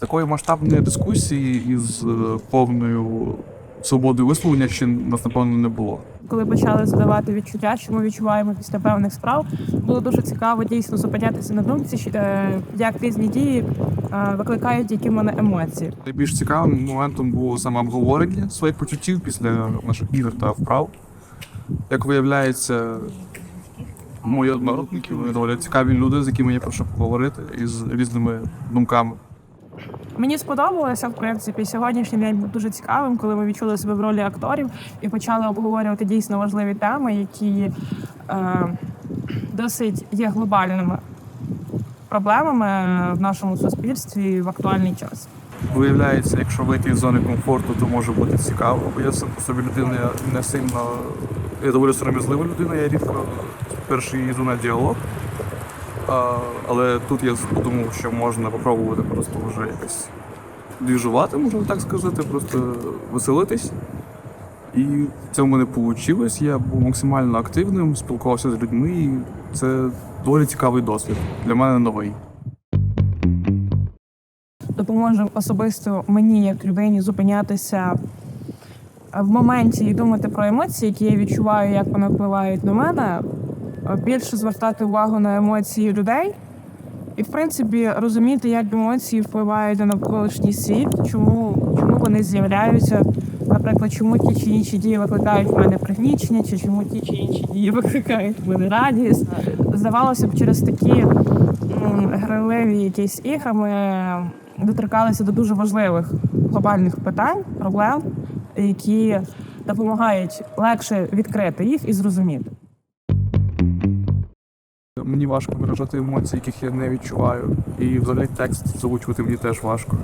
Такої масштабної дискусії із е, повною свободою висловлення ще нас напевно не було. Коли почали задавати відчуття, що ми відчуваємо після певних справ, було дуже цікаво дійсно зупинятися на думці, е, як різні дії е, викликають які в мене емоції. Найбільш цікавим моментом було саме обговорення своїх почуттів після наших ігор та вправ. Як виявляється, мої однородники вони доволі цікаві люди, з якими я прошу поговорити із різними думками. Мені сподобалося, в принципі, сьогоднішній день був дуже цікавим, коли ми відчули себе в ролі акторів і почали обговорювати дійсно важливі теми, які е, досить є глобальними проблемами в нашому суспільстві в актуальний час. Виявляється, якщо вийти з зони комфорту, то може бути цікаво. Бо я сам по собі людина не сильно. Я доволі сором'язлива людина, я рідко перший йду на діалог. А, але тут я подумав, що можна попробувати просто вже якось двіжувати, можна так сказати, просто веселитись. І це в мене вийшло. Я був максимально активним, спілкувався з людьми, і це доволі цікавий досвід. Для мене новий. допоможе особисто мені, як людині, зупинятися в моменті і думати про емоції, які я відчуваю, як вони впливають на мене, більше звертати увагу на емоції людей. І, в принципі, розуміти, як емоції впливають на навколишній світ, чому, чому вони з'являються, наприклад, чому ті чи інші дії викликають в мене пригнічення, чи чому ті чи інші дії викликають в мене радість. Здавалося б, через такі граливі якісь ігри ми доторкалися до дуже важливих глобальних питань, проблем, які допомагають легше відкрити їх і зрозуміти. Мені важко виражати емоції, яких я не відчуваю. І взагалі текст заучувати мені теж важко.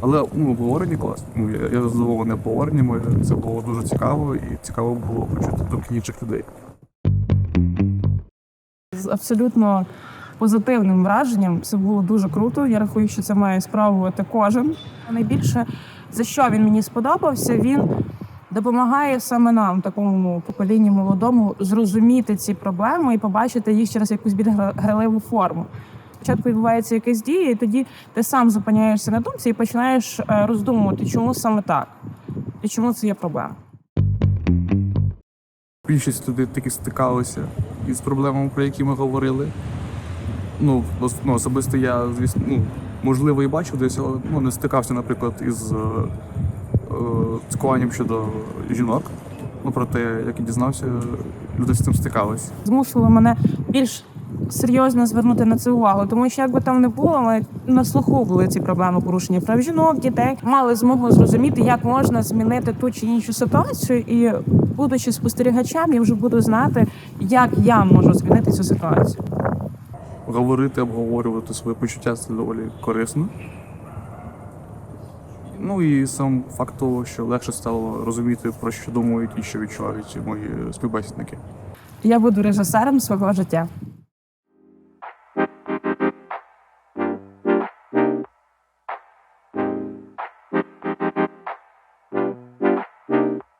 Але ну, обговорення класно. Ну, я, я задоволений обговореннями. Це було дуже цікаво і цікаво було почути думки інших людей. з абсолютно позитивним враженням. Це було дуже круто. Я рахую, що це має спробувати кожен. Найбільше за що він мені сподобався, він допомагає саме нам, такому поколінню молодому, зрозуміти ці проблеми і побачити їх через якусь більш гра- граливу форму. Спочатку відбувається якась дія, і тоді ти сам зупиняєшся на думці і починаєш е, роздумувати, чому саме так і чому це є проблема. Більшість людей таки стикалися із проблемами, про які ми говорили. Ну, ну особисто я, звісно, ну, можливо, і бачив десь, але ну, не стикався, наприклад, із е, цькуванням щодо жінок. Ну, проте, як я дізнався, люди з цим стикалися. змусило мене більш серйозно звернути на це увагу, тому що як би там не було, ми на слуху були ці проблеми порушення прав жінок, дітей мали змогу зрозуміти, як можна змінити ту чи іншу ситуацію, і будучи спостерігачем, я вже буду знати, як я можу змінити цю ситуацію. говорити, обговорювати свої почуття це доволі корисно. Ну і сам факт того, що легше стало розуміти, про що думають і що відчувають мої співбесідники. Я буду режисером свого життя.